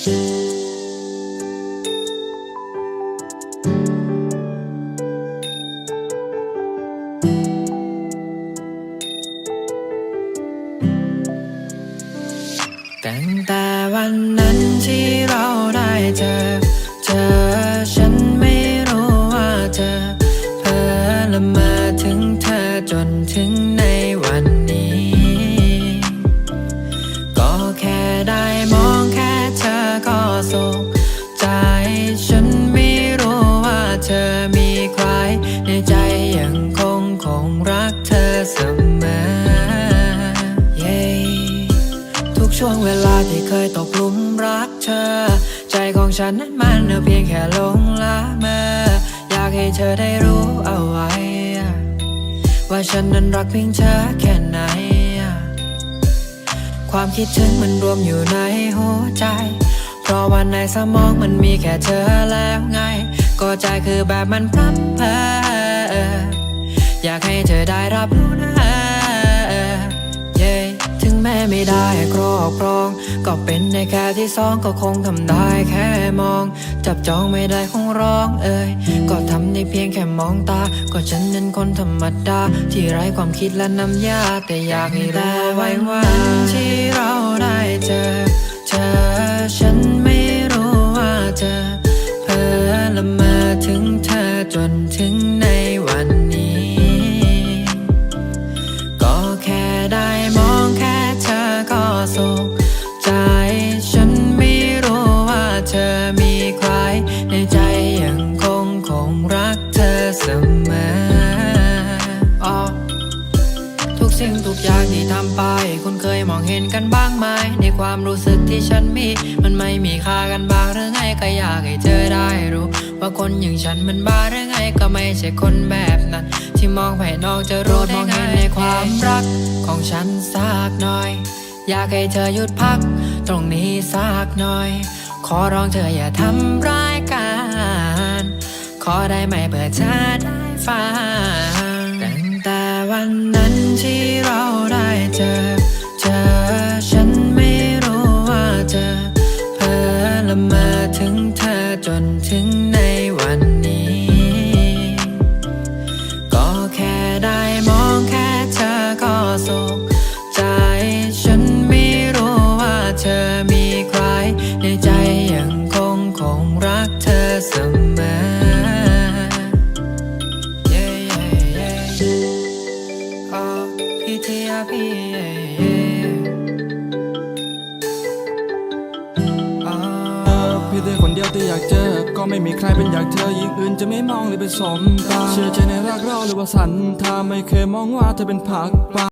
ตั้งแต่วันนั้นที่เราได้เจอ ส่งใจ ฉันไม่รู้ว่าเธอมีใคร ในใจยังคงคงรักเธอเสมอ yeah. ทุกช่วงเวลาที่เคยตกหลุมรักเธอ ใจของฉันนั้นมันเพียงแค่ลงละเมออยากให้เธอได้รู้เอาไว้ ว่าฉันนั้นรักเพียงเธอแค่ไหนความคิดถึงมันรวมอยู่ในหัวใจ ราะว่าในสมองมันมีแค่เธอแล้วไง ก็ใจคือแบบมันพลับเพออยากให้เธอได้รับรู้นะเย้ถึงแม้ไม่ได้ครอบครอง ก็เป็นในแค่ที่สองก็คงทำได้แค่มอง จับจองไม่ได้คงร้องเอ่ยก็ทำได้เพียงแค่มองตา ก็ฉันนั้นคนธรรมดา ที่ไร้ความคิดและน้ำยาแต่อยากให้รู้ไว้ว่าที่เราได้ เธอจนถึงใน กสิ่งทุกอย่างที่ทำไป คุณเคยมองเห็นกันบ้างไหมในความรู้สึกที่ฉันมี มันไม่มีค่ากันบ้างหรือไงก็อยากให้เธอได้รู้ ว่าคนอย่างฉันมันบ้าหรือไงก็ไม่ใช่คนแบบนั้น ที่มองภายนอกจะรู้ได้ไงในความรักของฉันสักหน่อย อยากให้เธอหยุดพัก ตรงนี้สักหน่อย ขอร้องเธออย่าทำร้ายกันขอได้ไหมเพื่อเธอได้ฟังตั้งแต่วันนั้น ที่เราได้เจอเจอฉันไม่รู้ว่าจะเพ้อละมาถึงเธอจนถึงในวันนี้ PTRP, yeah, yeah. เพี่เธอคนเดียวที่อยากเจอ ก็ไม่มีใครเป็นอยากเธอยิ่งอื่นจะไม่มองเลยเป็นสมตา เชื่อใจในรักเราหรือว่าสันทาไม่เคยมองว่าเธอเป็นผักปา